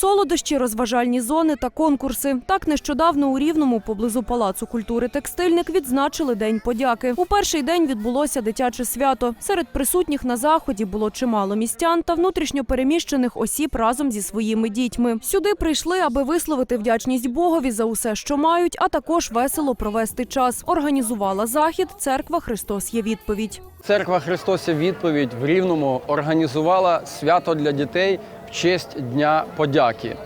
Солодощі, розважальні зони та конкурси. Так нещодавно у Рівному поблизу Палацу культури «Текстильник» відзначили День подяки. У перший день відбулося дитяче свято. Серед присутніх на заході було чимало містян та внутрішньо переміщених осіб разом зі своїми дітьми. Сюди прийшли, аби висловити вдячність Богові за усе, що мають, а також весело провести час. Організувала захід Церква Христос є відповідь. Церква Христос є відповідь в Рівному організувала свято для дітей в честь Дня подяки.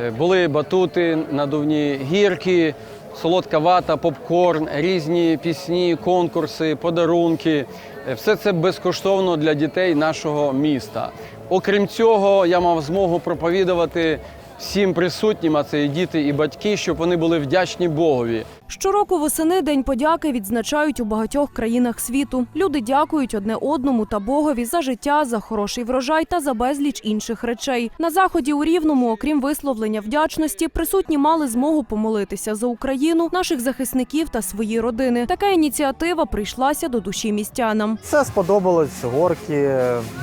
Е, Були батути, надувні гірки, солодка вата, попкорн, різні пісні, конкурси, подарунки. Е, Все це безкоштовно для дітей нашого міста. Окрім цього, я мав змогу проповідувати всім присутнім, а це і діти, і батьки, щоб вони були вдячні Богові. Щороку восени День подяки відзначають у багатьох країнах світу. Люди дякують одне одному та Богові за життя, за хороший врожай та за безліч інших речей. На заході у Рівному, окрім висловлення вдячності, присутні мали змогу помолитися за Україну, наших захисників та свої родини. Така ініціатива прийшлася до душі містянам. Це сподобалось, горки.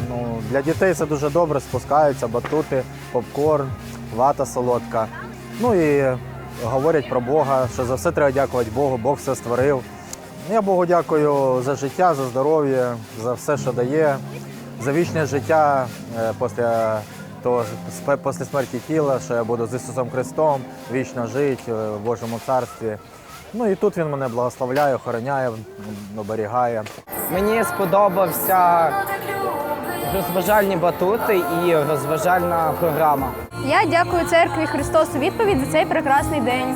Ну, для дітей це дуже добре, спускаються, батути, попкорн, вата солодка. Ну і говорять про Бога, що за все треба дякувати Богу, Бог все створив. Я Богу дякую за життя, за здоров'я, за все, що дає, за вічне життя е, після того після смерті тіла, що я буду з Ісусом Христом вічно жити е, в Божому царстві. Ну і тут він мене благословляє, охороняє, оберігає. Мені сподобався розважальні батути і розважальна програма. Я дякую церкві Христос у відповідь за цей прекрасний день.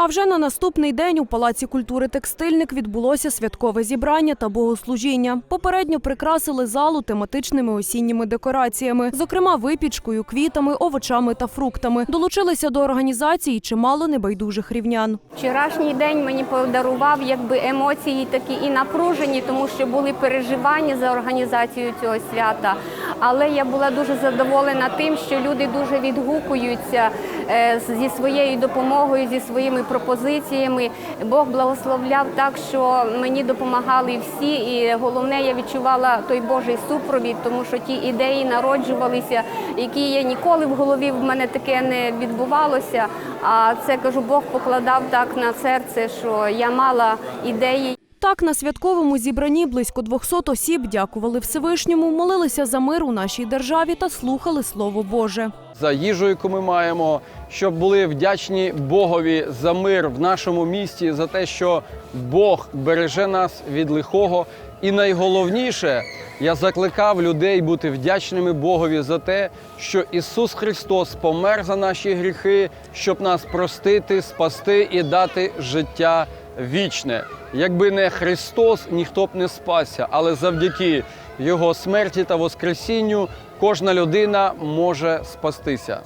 А вже на наступний день у Палаці культури «Текстильник» відбулося святкове зібрання та богослужіння. Попередньо прикрасили залу тематичними осінніми декораціями, зокрема випічкою, квітами, овочами та фруктами. Долучилися до організації чимало небайдужих рівнян. Вчорашній день мені подарував якби емоції такі і напружені, тому що були переживання за організацію цього свята. Але я була дуже задоволена тим, що люди дуже відгукуються е, зі своєю допомогою, зі своїми пропозиціями. Бог благословляв так, що мені допомагали всі, і головне, я відчувала той Божий супровід, тому що ті ідеї народжувалися, які я ніколи в голові в мене таке не відбувалося. А це кажу, Бог покладав так на серце, що я мала ідеї. Так, на святковому зібранні близько 200 осіб дякували Всевишньому, молилися за мир у нашій державі та слухали Слово Боже. за їжу, яку ми маємо, щоб були вдячні Богові за мир в нашому місті, за те, що Бог береже нас від лихого. І найголовніше, я закликав людей бути вдячними Богові за те, що Ісус Христос помер за наші гріхи, щоб нас простити, спасти і дати життя вічне. Якби не Христос, ніхто б не спасся, але завдяки Його смерті та Воскресінню кожна людина може спастися.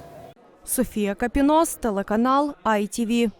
Софія Капінос, телеканал ITV.